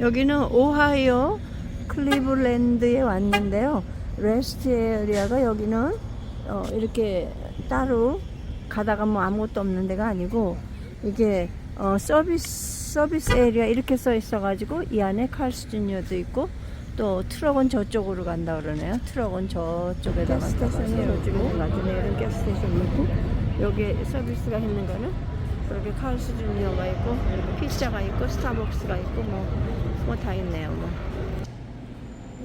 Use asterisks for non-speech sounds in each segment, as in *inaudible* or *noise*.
여기는 오하이오 클리블랜드에 왔는데요. 레스트 에리아가 여기는 어, 이렇게 따로 가다가 뭐 아무것도 없는 데가 아니고 이게 어, 서비스 서비스 에리아 이렇게 써 있어 가지고 이 안에 칼스 주니어도 있고 또 트럭은 저쪽으로 간다 그러네요. 트럭은 저쪽에다가 스테이션이 저쪽에 가지네 이런 가스 스테이션이 있고 여기 서비스가 있는 거는 그렇게 칼스 주니어가 있고 여기 피자가 있고 스타벅스가 있고 뭐 뭐 다 있네요. 뭐.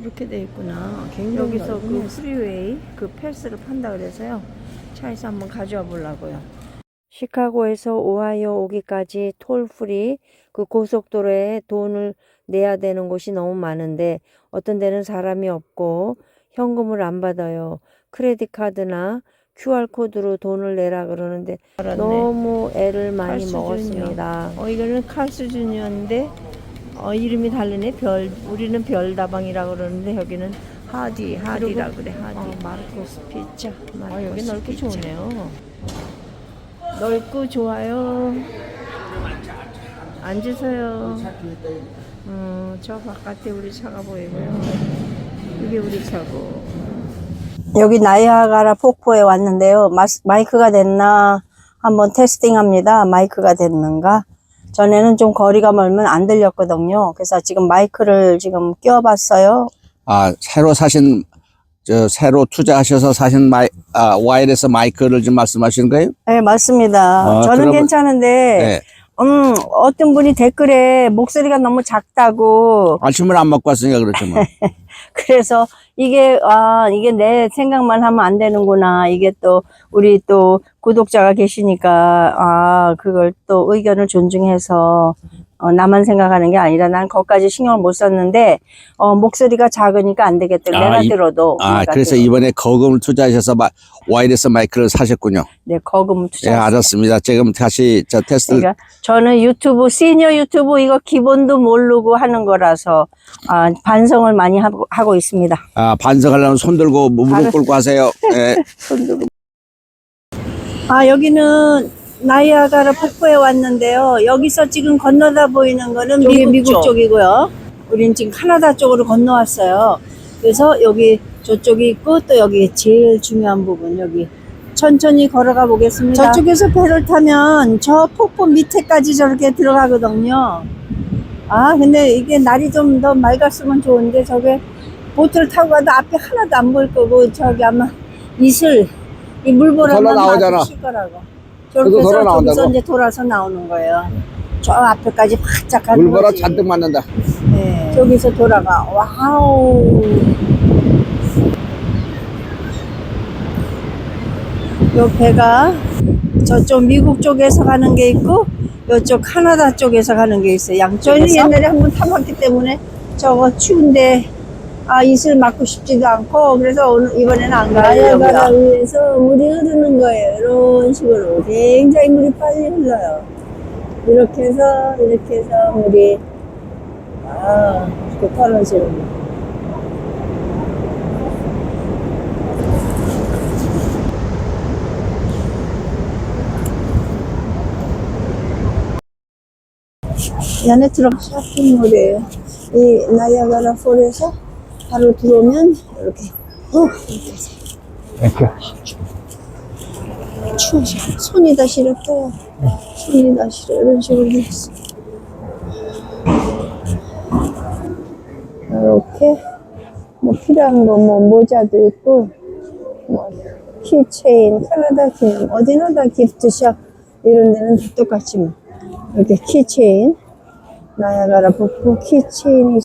이렇게 돼 있구나. 여기서 그 프리웨이 그 패스를 판다 그래서요. 차에서 한번 가져와 보려고요. 시카고에서 오하이오 오기까지 톨 프리 그 고속도로에 돈을 내야 되는 곳이 너무 많은데 어떤 데는 사람이 없고 현금을 안 받아요. 크레딧 카드나 QR 코드로 돈을 내라 그러는데 너무 애를 많이 먹었습니다. 어 이거는 주니어인데 어 이름이 다르네. 별 우리는 별다방이라 그러는데 여기는 하디 하디라 그래 하디. 어, 마르코스 피자. 아, 여기 넓기 피자. 좋네요. 넓고 좋아요. 앉으세요. 음, 저 바깥에 우리 차가 보이고요. 이게 우리 차고. 여기 나이아가라 폭포에 왔는데요. 마이크가 됐나 한번 테스팅합니다. 마이크가 됐는가? 전에는 좀 거리가 멀면 안 들렸거든요. 그래서 지금 마이크를 지금 끼워봤어요. 아, 새로 사신, 저, 새로 투자하셔서 사신 마이, 아, 와이어레스 마이크를 지금 말씀하시는 거예요? 네, 맞습니다. 아, 저는 그러면- 괜찮은데, 네. 음, 어떤 분이 댓글에 목소리가 너무 작다고, 아침을 안 먹고 왔으니까 그렇죠, 뭐. *laughs* 그래서 이게, 아, 이게 내 생각만 하면 안 되는구나. 이게 또, 우리 또 구독자가 계시니까, 아, 그걸 또 의견을 존중해서, 어, 나만 생각하는 게 아니라 난 거기까지 신경을 못 썼는데, 어, 목소리가 작으니까 안 되겠다. 아, 내가 이- 들어도. 아, 내가 그래서 들어도. 이번에 거금을 투자하셔서 마, 와이어레스 마이크를 사셨군요. 네, 거금 예, 투자. 알았습니다. 지금 다시 저 테스트를, 그러니까 저는 유튜브, 시니어 유튜브 이거 기본도 모르고 하는 거라서, 아, 반성을 많이 하고, 하고 있습니다. 아, 반성하려면 손 들고 무릎 꿇고 하세요. 예. *laughs* 아, 여기는 나이아가라 폭포에 왔는데요. 여기서 지금 건너다 보이는 거는 미국, 미국 쪽 이고요. 우린 지금 카나다 쪽으로 건너왔어요. 그래서 여기 저쪽이 있고 또 여기 제일 중요한 부분 여기 천천히 걸어가 보겠습니다. 저쪽에서 배를 타면 저 폭포 밑에까지 저렇게 들어가거든요. 아, 근데 이게 날이 좀 더 맑았으면 좋은데 저게 보트를 타고 가도 앞에 하나도 안 보일 거고 저기 아마 이슬 이 물보라만. 마주칠 거라고. 저렇게 나온다고? 저기서 이제 돌아서 나오는 거예요. 저 앞에까지 바짝 가는 물보라 거지. 잔뜩 맞는다. 네. 저기서 돌아가. 와우. 요 배가 저쪽 미국 쪽에서 가는 게 있고 요쪽 카나다 쪽에서 가는 게 있어요. 양쪽에서. 저는 옛날에 한 번 타봤기 때문에 저거 추운데 아 이슬 맞고 싶지도 않고 그래서 오늘 이번에는 안 나야가라 가려고요. 위에서 물이 흐르는 거예요. 이런 식으로 굉장히 물이 빨리 흘러요. 이렇게 해서 이렇게 해서 물이 아 이렇게 떨어지는 거. 이 안에 들어가 쇼핑몰이에요. 이 나야가라 폴에서 바로 들어오면 이렇게 어 이렇게 해서 추워서 손이 다 시렵어요. 손이 다 시려 이런 식으로 돼 있어. 이렇게 뭐 필요한 거 뭐 모자도 있고 뭐 키체인, 캐나다 기념 어디나 다 기프트샵 이런 데는 다 똑같이 뭐 이렇게 키체인 나야가라 폭포 키체인이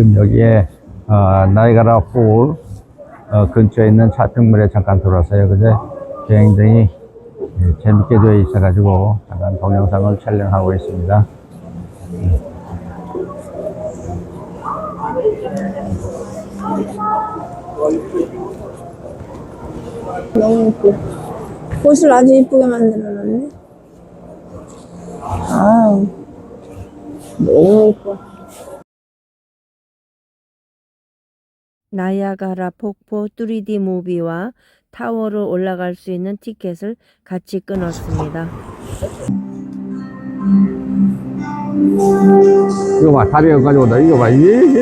지금 여기에 어, 나이가라 폴 어, 근처에 있는 차평물에 잠깐 들어왔어요. 근데 굉장히 예, 재밌게 되어 있어가지고 잠깐 동영상을 촬영하고 있습니다. 너무 이쁘 꽃을 아주 이쁘게 만들어놨네. 아, 너무 이뻐. 나이아가라 폭포 3D 무비와 타워를 올라갈 수 있는 티켓을 같이 끊었습니다. 이거 봐, 다리 여기까지 온다. 이거 봐, 이게, 이게.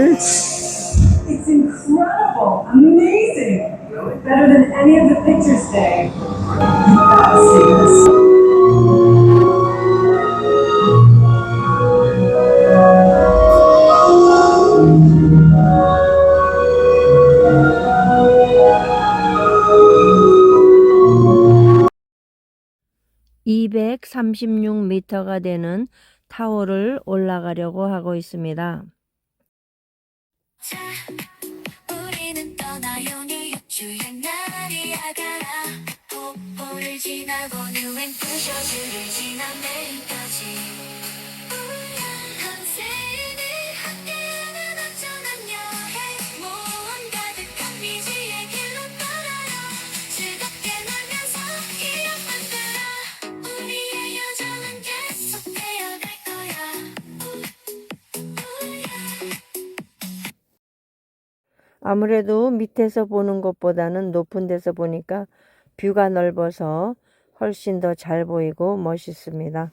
It's incredible, amazing, better than any of the pictures today. 36m가 되는 타워를 올라가려고 하고 있습니다. 지나고 유엔 부셔주를 지나 내일까지 아무래도 밑에서 보는 것보다는 높은 데서 보니까 뷰가 넓어서 훨씬 더 잘 보이고 멋있습니다.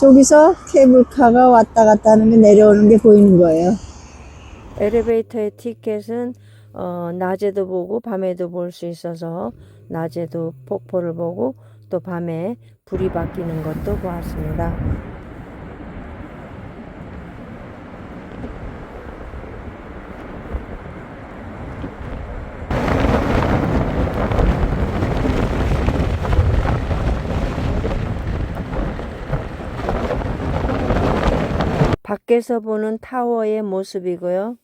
저기서 케이블카가 왔다 갔다 하는 게 내려오는 게 보이는 거예요. 엘리베이터의 티켓은 어, 낮에도 보고 밤에도 볼 수 있어서 낮에도 폭포를 보고 또 밤에 불이 바뀌는 것도 보았습니다. 밖에서 보는 타워의 모습이고요.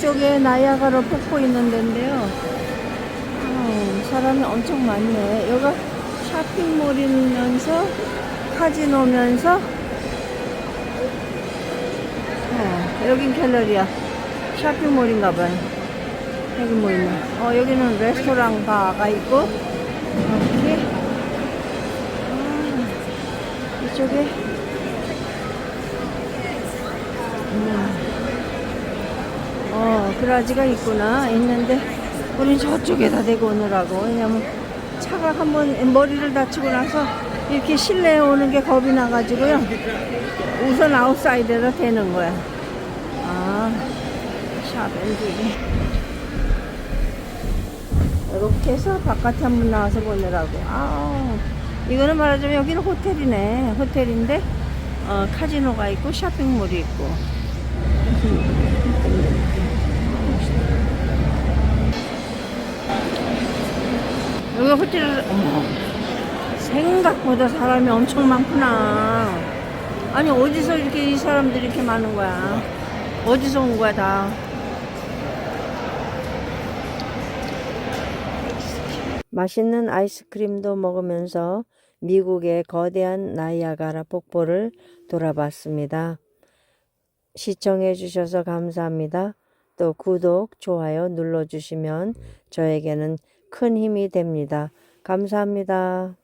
쪽에 나이아가라 폭포 있는 데인데요. 사람이 엄청 많네. 여기가 쇼핑몰이면서 카지노면서 어, 여긴 갤러리야. 쇼핑몰인가 봐요. 여기 뭐 있나? 어, 여기는 레스토랑 바가 있고, 이렇게. 아, 이쪽에. 음. 어, 그라지가 있구나. 있는데, 우린 저쪽에다 대고 오느라고. 왜냐면, 차가 한번 머리를 다치고 나서, 이렇게 실내에 오는 게 겁이 나가지고요. 우선 아웃사이드에다 대는 거야. 아, 샵 엔진이. 이렇게 해서 바깥에 한번 나와서 보느라고. 아 이거는 말하자면 여기는 호텔이네. 호텔인데, 어, 카지노가 있고, 쇼핑몰이 있고. *laughs* 여기 호텔, 어머, 생각보다 사람이 엄청 많구나. 아니, 어디서 이렇게 이 사람들이 이렇게 많은 거야? 어디서 온 거야, 다? 맛있는 아이스크림도 먹으면서 미국의 거대한 나이아가라 폭포를 돌아봤습니다. 시청해 주셔서 감사합니다. 또 구독, 좋아요 눌러주시면 저에게는 큰 힘이 됩니다. 감사합니다.